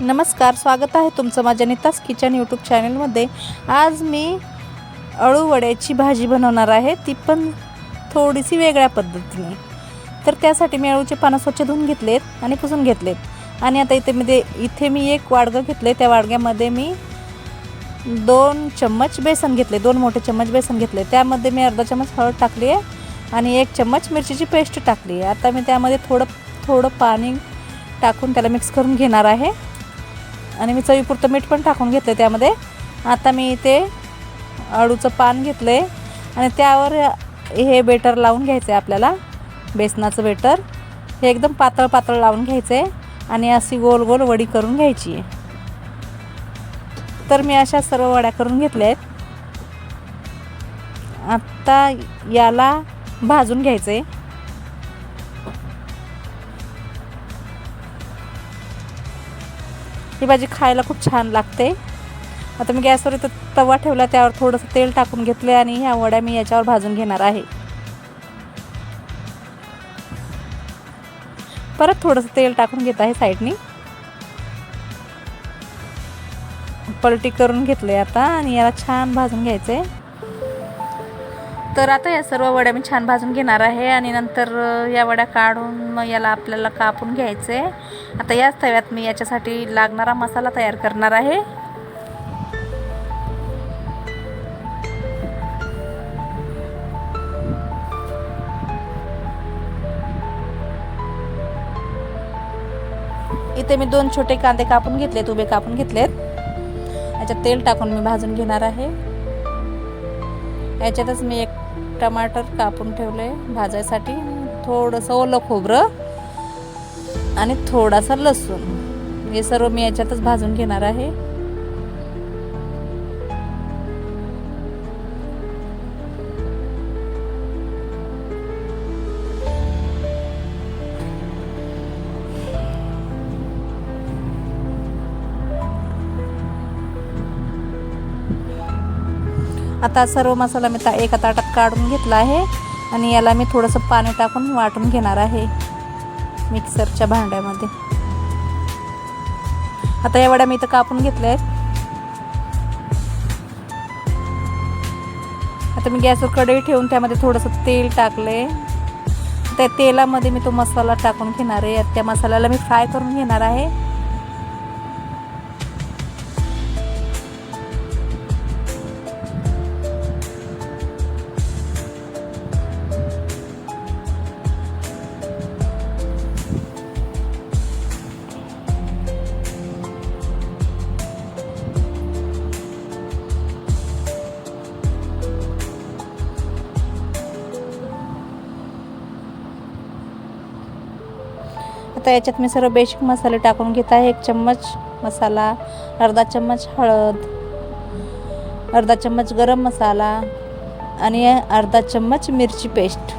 नमस्कार स्वागत आहे तुमचं माझ्या नितास किचन यूट्यूब चॅनलमध्ये आज मी अळूवड्याची भाजी बनवणार आहे. ती पण थोडीशी वेगळ्या पद्धतीने. तर त्यासाठी मी अळूचे पानं स्वच्छ धुवून घेतलेत आणि पुसून घेतलेत. आणि आता इथे मध्ये इथे मी एक वाडगं घेतले त्या वाडग्यामध्ये मी दोन चम्मच बेसन घेतले दोन मोठे चम्मच बेसन घेतले त्यामध्ये मी अर्धा चम्मच हळद टाकली आहे आणि एक चम्मच मिरचीची पेस्ट टाकली आहे. आता मी त्यामध्ये थोडं थोडं पाणी टाकून त्याला मिक्स करून घेणार आहे. आणि मी चवीपुरतं मीठ पण टाकून घेतलं त्यामध्ये. आता मी ते अळूचं पान घेतलं आहे आणि त्यावर हे बेटर लावून घ्यायचं आहे आपल्याला. बेसनाचं बेटर. हे एकदम पातळ पातळ लावून घ्यायचं आहे आणि अशी गोल गोल वडी करून घ्यायची. आहे तर मी अशा सर्व वड्या करून घेतल्या आहेत आत्ता याला भाजून घ्यायचं आहे ही भाजी खायला खूप छान लागते. आता मी गॅसवर इथं तवा ठेवला त्यावर थोडंसं तेल टाकून घेतले आणि ह्या वड्या मी याच्यावर भाजून घेणार आहे. परत थोडंसं तेल टाकून घेत आहे साईडनी. पलटी करून घेतले आता आणि याला छान भाजून घ्यायचं आहे तर आता या सर्व वड्या मी छान भाजून घेणार आहे आणि नंतर या वड्या काढून मग याला आपल्याला कापून घ्यायचं. आहे आता याच तव्यात मी याच्यासाठी लागणारा मसाला तयार करणार आहे. इथे मी दोन छोटे कांदे कापून घेतलेत उभे कापून घेतलेत. याच्यात तेल टाकून मी भाजून घेणार आहे. याच्यातच मी एक टमाटर कापून ठेवलं आहे भाजायसाठी. थोडंसं ओलं खोबरं आणि थोडासा लसूण. हे सर्व मी याच्यातच भाजून घेणार आहे. आता सर्व मसाला मी ता एका ताटात काढून घेतला आहे आणि याला मी थोडंसं पाणी टाकून वाटून घेणार आहे मिक्सरच्या भांड्यामध्ये. आता या वड्या मी इथं कापून घेतल्या आहेत. आता मी गॅसवर कढई ठेवून त्यामध्ये थोडंसं तेल टाकले त्या तेलामध्ये मी तो मसाला टाकून घेणार आहे. त्या मसाल्याला मी फ्राय करून घेणार आहे. आता याच्यात मी सर्व बेसिक मसाले टाकून घेत आहे. एक चम्मच मसाला अर्धा चम्मच हळद अर्धा चम्मच गरम मसाला आणि अर्धा चम्मच मिरची पेस्ट.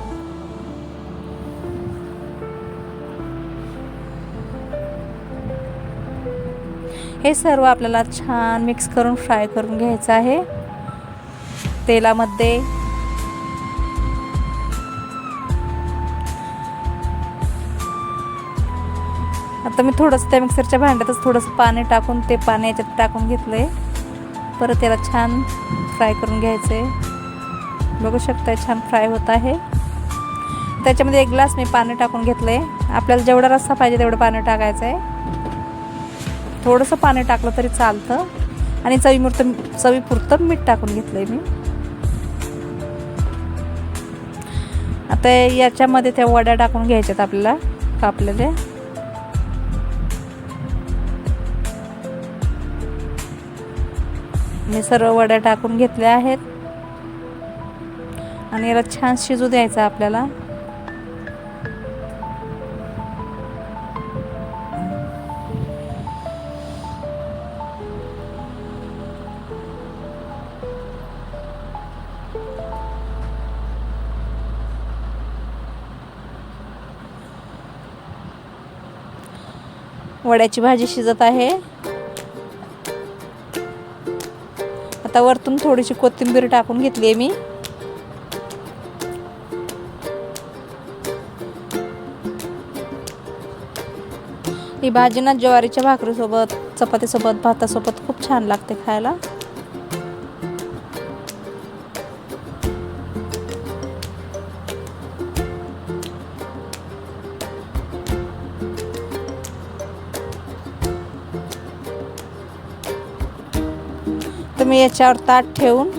हे सर्व आपल्याला छान मिक्स करून फ्राय करून घ्यायचं आहे. तेलामध्ये आता मी थोडंसं त्या मिक्सरच्या भांड्यातच थोडंसं पाणी टाकून ते पाणी याच्यात टाकून घेतलं आहे परत याला छान फ्राय करून घ्यायचं आहे बघू शकता छान फ्राय होत आहे. त्याच्यामध्ये एक ग्लास मी पाणी टाकून घेतलं आहे आपल्याला जेवढा रस्सा पाहिजे तेवढं पाणी टाकायचं आहे थोडंसं पाणी टाकलं तरी चालतं. आणि चवीपुरतं चवीपुरतं मीठ टाकून घेतलं आहे मी. आता याच्यामध्ये त्या वड्या टाकून घ्यायच्यात आपल्याला कापलेल्या. मी सर्व वड्या टाकून घेतल्या आहेत. आणि याला छान शिजू द्यायचं आपल्याला. वड्याची भाजी शिजत आहे. आता वरतून थोडीशी कोथिंबीर टाकून घेतली आहे मी. ही भाजी ना ज्वारीच्या भाकरीसोबत चपातीसोबत भातासोबत खूप छान लागते खायला. आता मी याच्यावर ताट ठेवून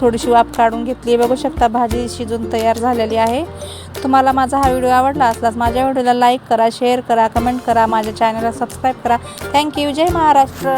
थोडीशी वाफ काढून घेतली. बघू शकता भाजी शिजून तयार झालेली आहे. तुम्हाला माझा हा व्हिडिओ आवडला असल्यास माझ्या व्हिडिओला लाईक करा शेअर करा कमेंट करा माझ्या चॅनलला सबस्क्राईब करा. थँक्यू जय महाराष्ट्र.